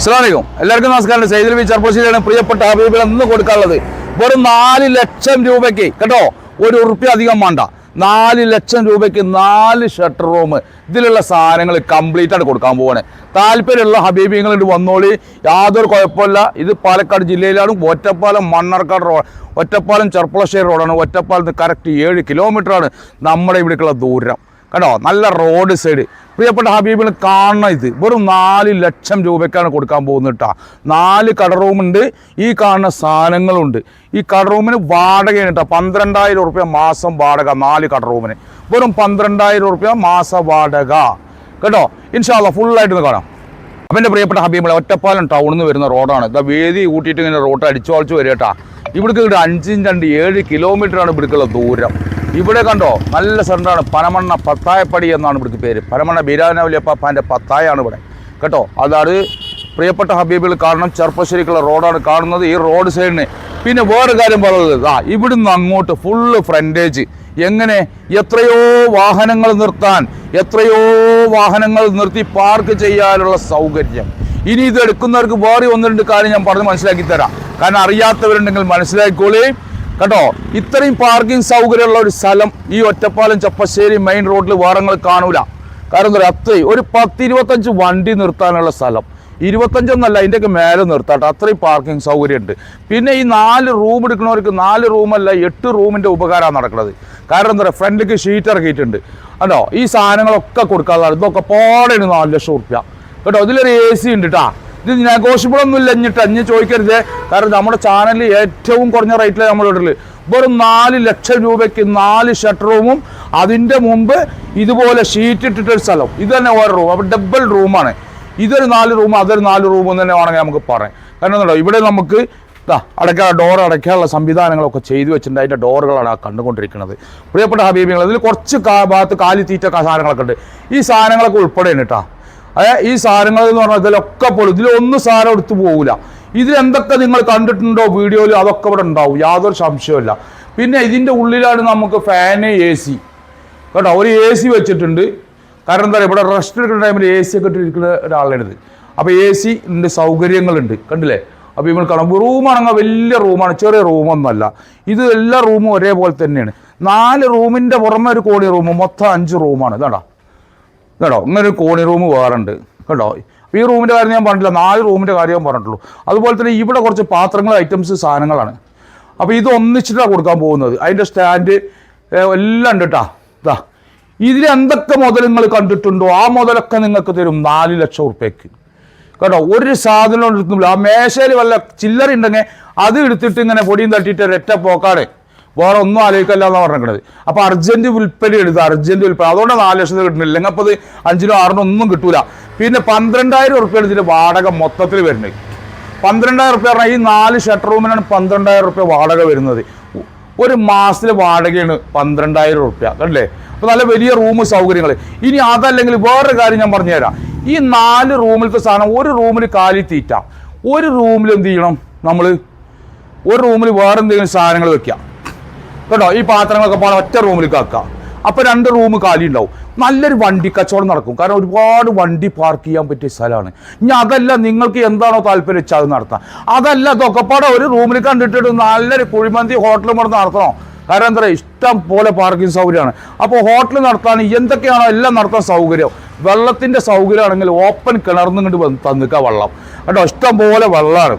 അസ്സലാമലൈക്കും. എല്ലാവർക്കും നമസ്കാരം. സൈദിൽ ബി ചർപ്പശ്ശേരിയാണ് പ്രിയപ്പെട്ട ഹബീബിൽ ഇന്ന് കൊടുക്കാനുള്ളത്. വെറും നാല് ലക്ഷം രൂപയ്ക്ക് കേട്ടോ? ഒരു ഉറുപ്പ്യ അധികം വേണ്ട. നാല് ലക്ഷം രൂപയ്ക്ക് നാല് ഷട്ടർ റൂം. ഇതിലുള്ള സാധനങ്ങൾ കംപ്ലീറ്റ് ആയിട്ട് കൊടുക്കാൻ പോവാണ്. താല്പര്യമുള്ള ഹബീബിങ്ങളുണ്ട് വന്നോളി. യാതൊരു കുഴപ്പമില്ല. ഇത് പാലക്കാട് ജില്ലയിലാണ്. ഒറ്റപ്പാലം മണ്ണാർക്കാട് റോഡ് ഒറ്റപ്പാലം ചെർപ്പളശ്ശേരി റോഡാണ്. ഒറ്റപ്പാലത്ത് കറക്റ്റ് ഏഴ് കിലോമീറ്ററാണ് നമ്മുടെ ഇവിടേക്കുള്ള ദൂരം. കേട്ടോ? നല്ല റോഡ് സൈഡ് പ്രിയപ്പെട്ട ഹബീബിന് കാണണം ഇത്. വെറും നാല് ലക്ഷം രൂപയ്ക്കാണ് കൊടുക്കാൻ പോകുന്നത് കേട്ടോ നാല് കട റൂമുണ്ട് ഈ കാണുന്ന സാധനങ്ങളുണ്ട്. ഈ കട റൂമിന് വാടകയാണ് കേട്ടോ പന്ത്രണ്ടായിരം റുപ്യ മാസം വാടക നാല് കട റൂമിന് വെറും പന്ത്രണ്ടായിരം റുപ്യ മാസ വാടക. കേട്ടോ? ഇൻഷാല്ല ഫുള്ളായിട്ടൊന്ന് കാണാം. അപ്പം എന്റെ പ്രിയപ്പെട്ട ഹബീബിളെ ഒറ്റപ്പാലം ടൗണിൽ നിന്ന് വരുന്ന റോഡാണ് ഇതാ വേദി കൂട്ടിയിട്ട് ഇങ്ങനെ റോഡ് അടിച്ചു വളച്ചു വരിക കേട്ടാ ഇവിടേക്ക് ഇവിടെ അഞ്ചും രണ്ട് ഏഴ് കിലോമീറ്ററാണ് ഇവിടേക്കുള്ള ദൂരം. ഇവിടെ കണ്ടോ നല്ല സെന്ററാണ് പനമണ്ണ പത്തായപ്പടി എന്നാണ് ഇവിടുത്തെ പേര്. പനമണ്ണ ബീരാനവലിയപ്പാന്റെ പത്തായാണ് ഇവിടെ. കേട്ടോ അതാണ് പ്രിയപ്പെട്ട ഹബീബിൽ കാണണം ചെറുപ്പശ്ശേരിക്കുള്ള റോഡാണ് കാണുന്നത് ഈ റോഡ് സൈഡിന്. പിന്നെ വേറെ കാര്യം പറയുന്നത് ആ ഇവിടുന്ന് അങ്ങോട്ട് ഫുള്ള് ഫ്രണ്ടേജ് എങ്ങനെ? എത്രയോ വാഹനങ്ങൾ നിർത്താൻ എത്രയോ വാഹനങ്ങൾ നിർത്തി പാർക്ക് ചെയ്യാനുള്ള സൗകര്യം. ഇനി ഇത് എടുക്കുന്നവർക്ക് വേറെ ഒന്ന് രണ്ട് കാര്യം ഞാൻ പറഞ്ഞ് മനസ്സിലാക്കി തരാം. കാരണം അറിയാത്തവരുണ്ടെങ്കിൽ മനസ്സിലാക്കിക്കോളേ. കേട്ടോ ഇത്രയും പാർക്കിംഗ് സൗകര്യമുള്ള ഒരു സ്ഥലം ഈ ഒറ്റപ്പാലം ചപ്പശ്ശേരി മെയിൻ റോഡിൽ വേറെ കാണൂല. കാരണം എന്താ പറയുക അത്രയും ഒരു പത്ത് ഇരുപത്തഞ്ച് വണ്ടി നിർത്താനുള്ള സ്ഥലം. ഇരുപത്തഞ്ചൊന്നല്ല അതിന്റെയൊക്കെ മേലെ നിർത്താട്ടോ. അത്രയും പാർക്കിംഗ് സൗകര്യമുണ്ട്. പിന്നെ ഈ നാല് റൂം എടുക്കുന്നവർക്ക് നാല് റൂമല്ല എട്ട് റൂമിന്റെ ഉപകാരമാണ് നടക്കുന്നത്. കാരണം എന്താ പറയുക ഫ്രണ്ടിലേക്ക് ഷീറ്റ് ഇറക്കിയിട്ടുണ്ട്. കേട്ടോ ഈ സാധനങ്ങളൊക്കെ കൊടുക്കാതെ ഇതൊക്കെ പോടെയാണ് നാല് ലക്ഷം റുപ്യ കേട്ടോ ഇതിലൊരു എ സി ഉണ്ട് കേട്ടോ ഇത് നെഗോഷ്യബിളൊന്നുമില്ല ഇഞ്ഞിട്ട്. അഞ്ഞ് ചോദിക്കരുത്. കാരണം നമ്മുടെ ചാനലിൽ ഏറ്റവും കുറഞ്ഞ റേറ്റിലാണ് നമ്മൾ ഇടൽ. വെറും നാല് ലക്ഷം രൂപയ്ക്ക് നാല് ഷട്ടർ റൂമും അതിന്റെ മുമ്പ് ഇതുപോലെ ഷീറ്റ് ഇട്ടിട്ടൊരു സ്ഥലം. ഇത് തന്നെ ഓരോ റൂം അപ്പോൾ ഡബിൾ റൂമാണ് ഇതൊരു നാല് റൂം അതൊരു നാല് റൂം എന്ന് തന്നെ വേണമെങ്കിൽ നമുക്ക് പറയാം. കാരണം എന്താ ഇവിടെ നമുക്ക് അടയ്ക്കാൻ ഡോർ അടയ്ക്കാനുള്ള സംവിധാനങ്ങളൊക്കെ ചെയ്തു വെച്ചിട്ടുണ്ട്. അതിന്റെ ഡോറുകളാണ് ആ കണ്ടുകൊണ്ടിരിക്കുന്നത്. പ്രിയപ്പെട്ട ഹബീബികൾ അതിൽ കുറച്ച് ഭാഗത്ത് കാലി തീറ്റ സാധനങ്ങളൊക്കെ ഉണ്ട്. ഈ സാധനങ്ങളൊക്കെ ഉൾപ്പെടെയാണ് കേട്ടോ അതെ ഈ സാധനങ്ങൾ എന്ന് പറഞ്ഞാൽ ഇതിലൊക്കെ പോലും ഇതിലൊന്നും സാധനം എടുത്തു പോകില്ല ഇതിൽ എന്തൊക്കെ നിങ്ങൾ കണ്ടിട്ടുണ്ടോ വീഡിയോയിൽ അതൊക്കെ ഇവിടെ ഉണ്ടാവും. യാതൊരു സംശയമില്ല പിന്നെ ഇതിന്റെ ഉള്ളിലാണ് നമുക്ക് ഫാന് എ സി കേട്ടോ ഒരു എ സി വെച്ചിട്ടുണ്ട്. കാരണം എന്താ പറയുക ഇവിടെ റെസ്റ്റ് എടുക്കുന്ന ടൈമിൽ എ സി ഒക്കെ ഇട്ടിരിക്കുന്ന ഒരാളാണിത്. അപ്പോൾ എ സി ഉണ്ട് സൗകര്യങ്ങളുണ്ട്. കണ്ടില്ലേ? അപ്പോൾ ഇവൾ കാണാം. റൂമാണെങ്കിൽ വലിയ റൂമാണ് ചെറിയ റൂമൊന്നുമല്ല ഇത് എല്ലാ റൂമും ഒരേപോലെ തന്നെയാണ്. നാല് റൂമിന്റെ പുറമെ ഒരു കോടി റൂം മൊത്തം അഞ്ച് റൂമാണ് ഇതാടാ കേട്ടോ? ഇങ്ങനെ ഒരു കോണി റൂം വേറുണ്ട്. കേട്ടോ? ഈ റൂമിന്റെ കാര്യം ഞാൻ പറഞ്ഞില്ല നാല് റൂമിന്റെ കാര്യം ഞാൻ പറഞ്ഞിട്ടുള്ളൂ. അതുപോലെ തന്നെ ഇവിടെ കുറച്ച് പാത്രങ്ങൾ ഐറ്റംസ് സാധനങ്ങളാണ്. അപ്പോൾ ഇത് ഒന്നിച്ചിട്ടാണ് കൊടുക്കാൻ പോകുന്നത്. അതിന്റെ സ്റ്റാൻഡ് എല്ലാം ഉണ്ട് കേട്ടോ ഇതാ ഇതിൽ എന്തൊക്കെ മുതൽ നിങ്ങൾ കണ്ടിട്ടുണ്ടോ? ആ മുതലൊക്കെ നിങ്ങൾക്ക് തരും. നാല് ലക്ഷം ഉറുപ്പ്യക്ക്. കേട്ടോ? ഒരു സാധനം എടുക്കുന്നില്ല ആ മേശയിൽ വല്ല ചില്ലറ ഉണ്ടെങ്കിൽ അത് എടുത്തിട്ട് ഇങ്ങനെ പൊടിയും തട്ടിയിട്ട് ഒരൊറ്റ പോക്കാണ്. വേറെ ഒന്നും ആലോചിക്കല്ല എന്നാണ് പറഞ്ഞിരിക്കുന്നത് അപ്പോൾ അർജന്റ് വിൽപ്പന എടുത്ത് അർജന്റ് വിൽപ്പന അതുകൊണ്ട് നാല് ലക്ഷത്തിന് കിട്ടുന്നില്ല. അല്ലെങ്കിൽ അപ്പോൾ അത് അഞ്ചിനോ ആറിനോ ഒന്നും കിട്ടൂല. പിന്നെ പന്ത്രണ്ടായിരം ഉറുപ്പ്യ ഇതിന്റെ വാടക മൊത്തത്തിൽ വരുന്നത്. പന്ത്രണ്ടായിരം റുപ്യ പറഞ്ഞാൽ ഈ നാല് ഷട്ടർ റൂമിനാണ് പന്ത്രണ്ടായിരം റുപ്യ വാടക വരുന്നത്. ഒരു മാസത്തിലെ വാടകയാണ് പന്ത്രണ്ടായിരം റുപ്യ കണ്ടില്ലേ? അപ്പോൾ നല്ല വലിയ റൂം സൗകര്യങ്ങൾ ഇനി അതല്ലെങ്കിൽ വേറൊരു കാര്യം ഞാൻ പറഞ്ഞുതരാം. ഈ നാല് റൂമിലത്തെ സാധനം ഒരു റൂമിൽ കാലി തീറ്റ. ഒരു റൂമിൽ എന്ത് ചെയ്യണം നമ്മൾ ഒരു റൂമിൽ വേറെ എന്തെങ്കിലും സാധനങ്ങൾ വെക്കുക കേട്ടോ ഈ പാത്രങ്ങളൊക്കെ പോകണം ഒറ്റ റൂമിൽ ആക്കുക അപ്പോൾ രണ്ട് റൂം കാലി ഉണ്ടാവും. നല്ലൊരു വണ്ടി കച്ചവടം നടക്കും. കാരണം ഒരുപാട് വണ്ടി പാർക്ക് ചെയ്യാൻ പറ്റിയ സ്ഥലമാണ്. ഇനി അതല്ല നിങ്ങൾക്ക് എന്താണോ താല്പര്യം വെച്ചാൽ അത് നടത്താം. അതല്ല ഇതൊക്കെപ്പാടെ ഒരു റൂമിൽ കണ്ടിട്ടിട്ട് നല്ലൊരു കുഴിമന്തി ഹോട്ടലും കൂടെ നടത്തണം. കാരണം എന്താ പറയുക ഇഷ്ടം പോലെ പാർക്കിംഗ് സൗകര്യമാണ്. അപ്പോൾ ഹോട്ടൽ നടത്താൻ എന്തൊക്കെയാണോ എല്ലാം നടത്താൻ സൗകര്യം. വെള്ളത്തിന്റെ സൗകര്യമാണെങ്കിൽ ഓപ്പൺ കിണർന്നും കൊണ്ട് തന്നിക്കുക വെള്ളം. കേട്ടോ ഇഷ്ടം പോലെ വെള്ളമാണ്.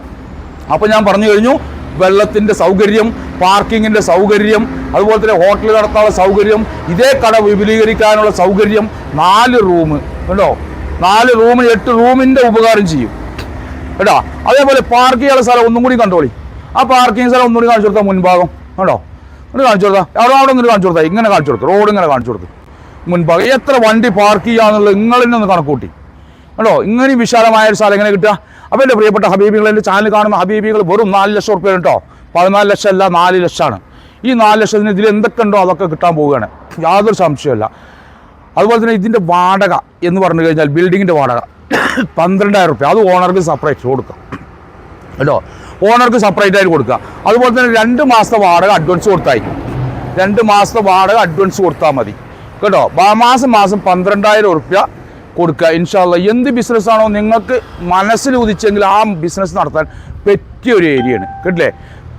അപ്പോൾ ഞാൻ പറഞ്ഞു കഴിഞ്ഞു വെള്ളത്തിന്റെ സൗകര്യം പാർക്കിങ്ങിന്റെ സൗകര്യം അതുപോലെ തന്നെ ഹോട്ടൽ നടത്താനുള്ള സൗകര്യം ഇതേ കട വിപുലീകരിക്കാനുള്ള സൗകര്യം നാല് റൂം. കേട്ടോ നാല് റൂമിന് എട്ട് റൂമിന്റെ ഉപകാരം ചെയ്യും. കേട്ടോ? അതേപോലെ പാർക്ക് ചെയ്യാനുള്ള സ്ഥലം ഒന്നും കൂടി കണ്ടോളി. ആ പാർക്കിംഗ് സ്ഥലം ഒന്നുകൂടി കാണിച്ചു കൊടുത്താൽ മുൻഭാഗം. കേട്ടോ ഒന്ന് കാണിച്ചു കൊടുത്താൽ അവിടെ അവിടെ ഒന്നും കാണിച്ചു കൊടുത്താൽ ഇങ്ങനെ കാണിച്ചു കൊടുക്കും റോഡ് ഇങ്ങനെ കാണിച്ചു കൊടുക്കും മുൻഭാഗം. എത്ര വണ്ടി പാർക്ക് ചെയ്യാന്നുള്ളത് നിങ്ങളിനൊന്ന് കണക്കൂട്ടി കേട്ടോ ഇങ്ങനെയും വിശാലമായ ഒരു സ്ഥലം എങ്ങനെ കിട്ടുക? അപ്പോൾ എന്റെ പ്രിയപ്പെട്ട ഹബീബികൾ എന്റെ ചാനൽ കാണുന്ന ഹബീബികൾ വെറും നാല് ലക്ഷം റുപ്യ കേട്ടോ. പതിനാല് ലക്ഷം അല്ല നാല് ലക്ഷമാണ്. ഈ നാല് ലക്ഷത്തിന് ഇതിൽ എന്തൊക്കെ ഉണ്ടോ അതൊക്കെ കിട്ടാൻ പോവുകയാണ്. യാതൊരു സംശയമല്ല അതുപോലെ തന്നെ ഇതിന്റെ വാടക എന്ന് പറഞ്ഞു കഴിഞ്ഞാൽ ബിൽഡിങ്ങിന്റെ വാടക പന്ത്രണ്ടായിരം റുപ്യ അത് ഓണർക്ക് സെപ്പറേറ്റ് കൊടുക്കുക കേട്ടോ? ഓണർക്ക് സെപ്പറേറ്റ് ആയിട്ട് കൊടുക്കുക. അതുപോലെ തന്നെ രണ്ട് മാസത്തെ വാടക അഡ്വാൻസ് കൊടുത്തായി രണ്ട് മാസത്തെ വാടക അഡ്വാൻസ് കൊടുത്താൽ മതി. കേട്ടോ? മാസം മാസം പന്ത്രണ്ടായിരം ഉറുപ്യ കൊടുക്കുക. ഇൻഷാല്ല എന്ത് ബിസിനസ്സാണോ നിങ്ങൾക്ക് മനസ്സിൽ ഉദിച്ചെങ്കിൽ ആ ബിസിനസ് നടത്താൻ പറ്റിയ ഒരു ഏരിയയാണ് കേട്ടില്ലേ?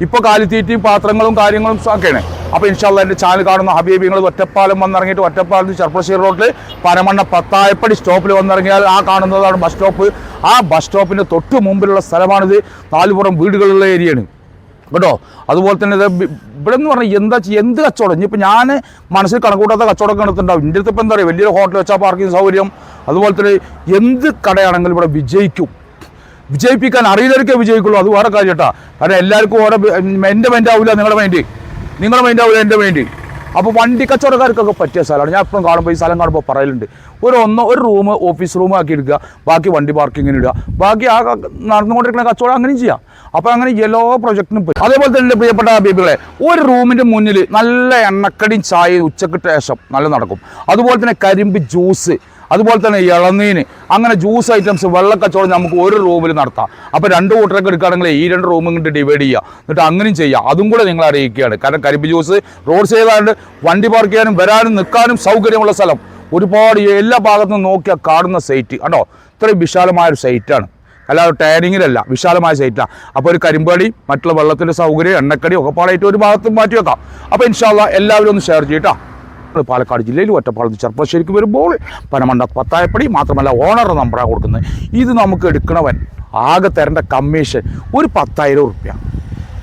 ഇപ്പോൾ കാലിത്തീറ്റയും പാത്രങ്ങളും കാര്യങ്ങളും ഒക്കെയാണ്. അപ്പോൾ ഇൻഷാല്ല എന്റെ ചാനൽ കാണുന്ന ഹബീബിങ്ങൾ ഒറ്റപ്പാലം വന്നിറങ്ങിയിട്ട് ഒറ്റപ്പാലം ചെർപ്പശ്ശേരി റോഡിൽ പരമണ്ണ പത്തായപ്പടി സ്റ്റോപ്പിൽ വന്നിറങ്ങിയാൽ ആ കാണുന്നതാണ് ബസ് സ്റ്റോപ്പ് ആ ബസ് സ്റ്റോപ്പിന്റെ തൊട്ട് മുമ്പിലുള്ള സ്ഥലമാണിത്. നാലുപുറം വീടുകളുള്ള ഏരിയയാണ് കേട്ടോ? അതുപോലെ തന്നെ ഇത് ഇവിടെ എന്ന് പറഞ്ഞാൽ എന്താ എന്ത് കച്ചവടം? ഇനിയിപ്പോൾ ഞാൻ മനസ്സിൽ കണക്കൂട്ടാത്ത കച്ചവടം നടത്തുന്നുണ്ടാവും. എന്റെ ഇപ്പോൾ എന്താ പറയുക വലിയൊരു ഹോട്ടൽ വെച്ചാൽ പാർക്കിംഗ് സൗകര്യം. അതുപോലെ തന്നെ എന്ത് കടയാണെങ്കിലും ഇവിടെ വിജയിക്കും. വിജയിപ്പിക്കാൻ അറിയുന്നവർക്കേ വിജയിക്കുള്ളൂ. അത് വേറെ കാര്യം കേട്ടോ. കാരണം എല്ലാവർക്കും ഓരോ എന്റെ മൈൻഡ് ആവില്ല നിങ്ങളുടെ മൈൻഡ് നിങ്ങളുടെ മൈൻഡ് ആവില്ല എന്റെ മൈൻഡ് അപ്പോൾ വണ്ടി കച്ചവടക്കാർക്കൊക്കെ പറ്റിയ സ്ഥലമാണ്. ഞാൻ എപ്പോഴും കാണുമ്പോൾ ഈ സ്ഥലം കാണുമ്പോൾ പറയലുണ്ട്. ഒരു ഒന്ന് ഒരു റൂം ഓഫീസ് റൂം ആക്കി എടുക്കുക. ബാക്കി വണ്ടി പാർക്കിങ്ങിന് ഇടുക. ബാക്കി ആ നടന്നുകൊണ്ടിരിക്കുന്ന കച്ചവടം അങ്ങനെയും ചെയ്യാം. അപ്പോൾ അങ്ങനെ എല്ലാ പ്രൊജക്റ്റിനും പറ്റും. അതേപോലെ തന്നെ പ്രിയപ്പെട്ട ബേബികളെ ഒരു റൂമിന്റെ മുന്നിൽ നല്ല എണ്ണക്കടിയും ചായയും ഉച്ചയ്ക്ക് ശേഷം നല്ല നടക്കും. അതുപോലെ തന്നെ കരിമ്പ് ജ്യൂസ് അതുപോലെ തന്നെ ഇളനീന്. അങ്ങനെ ജ്യൂസ് ഐറ്റംസ് വെള്ളക്കച്ചവടം നമുക്ക് ഒരു റൂമിൽ നടത്താം. അപ്പോൾ രണ്ട് കൂട്ടരൊക്കെ എടുക്കുകയാണെങ്കിൽ ഈ രണ്ട് റൂമും കൊണ്ട് ഡിവൈഡ് ചെയ്യുക. എന്നിട്ട് അങ്ങനെയും ചെയ്യാം അതും കൂടെ നിങ്ങൾ അറിയിക്കുകയാണ്. കാരണം കരിമ്പ് ജ്യൂസ് റോഡ് സൈഡായിട്ട് വണ്ടി പാർക്ക് ചെയ്യാനും വരാനും നിൽക്കാനും സൗകര്യമുള്ള സ്ഥലം. ഒരുപാട് എല്ലാ ഭാഗത്തും നോക്കിയാൽ കാണുന്ന സൈറ്റ് കണ്ടോ? ഇത്രയും വിശാലമായൊരു സൈറ്റാണ് അല്ലാതെ ടാനിങ്ങിലല്ല വിശാലമായ സൈറ്റാണ് അപ്പോൾ ഒരു കരിമ്പടി മറ്റുള്ള വെള്ളത്തിന്റെ സൗകര്യം എണ്ണക്കടി ഒക്കെ പാടായിട്ട് ഒരു ഭാഗത്തും മാറ്റി വെക്കാം. അപ്പോൾ ഇൻഷാല്ല എല്ലാവരും ഒന്ന് ഷെയർ ചെയ്യട്ടോ പാലക്കാട് ജില്ലയിൽ ഒറ്റപ്പാലത്ത് ചെറുപ്പശ്ശേരിക്ക് വരുമ്പോൾ പനമണ്ട പത്തായപ്പടി മാത്രമല്ല ഓണർ നമ്പറാണ് കൊടുക്കുന്നത്. ഇത് നമുക്ക് എടുക്കണവൻ ആകെ തരേണ്ട കമ്മീഷൻ ഒരു പത്തായിരം ഉറുപ്യ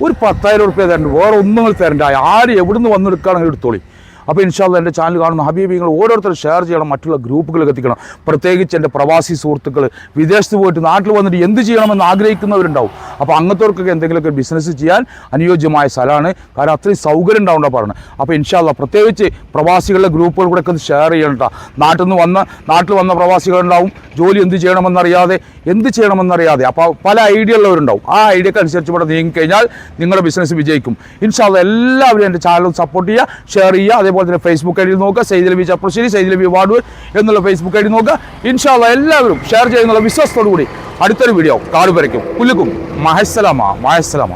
ഒരു പത്തായിരം ഉറുപ്യ തരണ്ട വേറെ ഒന്നും തരണ്ട. ആര് എവിടുന്ന് വന്നെടുക്കുകയാണെങ്കിൽ എടുത്തോളി. അപ്പോൾ ഇൻഷാല്ല എന്റെ ചാനൽ കാണുന്ന ഹബീബിങ്ങൾ ഓരോരുത്തരും ഷെയർ ചെയ്യണം മറ്റുള്ള ഗ്രൂപ്പുകളിൽ എത്തിക്കണം പ്രത്യേകിച്ച് എന്റെ പ്രവാസി സുഹൃത്തുക്കൾ വിദേശത്ത് പോയിട്ട് നാട്ടിൽ വന്നിട്ട് എന്ത് ചെയ്യണമെന്ന് ആഗ്രഹിക്കുന്നവരുണ്ടാവും. അപ്പോൾ അങ്ങനത്തെവർക്കൊക്കെ എന്തെങ്കിലുമൊക്കെ ബിസിനസ് ചെയ്യാൻ അനുയോജ്യമായ സ്ഥലമാണ്. കാരണം അത്രയും സൗകര്യം ഉണ്ടാവുന്ന പറയുന്നത് അപ്പോൾ ഇൻഷാല്ല പ്രത്യേകിച്ച് പ്രവാസികളുടെ ഗ്രൂപ്പുകൾ കൂടെ ഒക്കെ ഷെയർ ചെയ്യണം കേട്ടോ നാട്ടിൽ നിന്ന് വന്ന നാട്ടിൽ വന്ന പ്രവാസികളുണ്ടാവും. ജോലി എന്ത് ചെയ്യണമെന്നറിയാതെ എന്ത് ചെയ്യണമെന്നറിയാതെ. അപ്പോൾ പല ഐഡിയ ഉള്ളവരുണ്ടാവും. ആ ഐഡിയക്ക് അനുസരിച്ച് ഇവിടെ നീങ്ങിക്കഴിഞ്ഞാൽ നിങ്ങളുടെ ബിസിനസ് വിജയിക്കും. ഇൻഷാല്ല എല്ലാവരും എന്റെ ചാനൽ സപ്പോർട്ട് ചെയ്യുക ഷെയർ ചെയ്യുക. അതേപോലെ തന്നെ ഫേസ്ബുക്ക് ഐ ഡി നോക്കുക സൈദ് ലബി ചപ്രശ്ശേരി സെയ്ദ് ലബി വാർഡ് എന്നുള്ള ഫേസ്ബുക്ക് ഐ ഡി നോക്കുക ഇൻഷാല്ല എല്ലാവരും ഷെയർ ചെയ്യുന്നുള്ള വിശ്വാസത്തോടു കൂടി അടുത്തൊരു വീഡിയോ കാട് വരയ്ക്കും പുല്ലുക്കും മഹസ്സലാമ മഹസ്സലാമ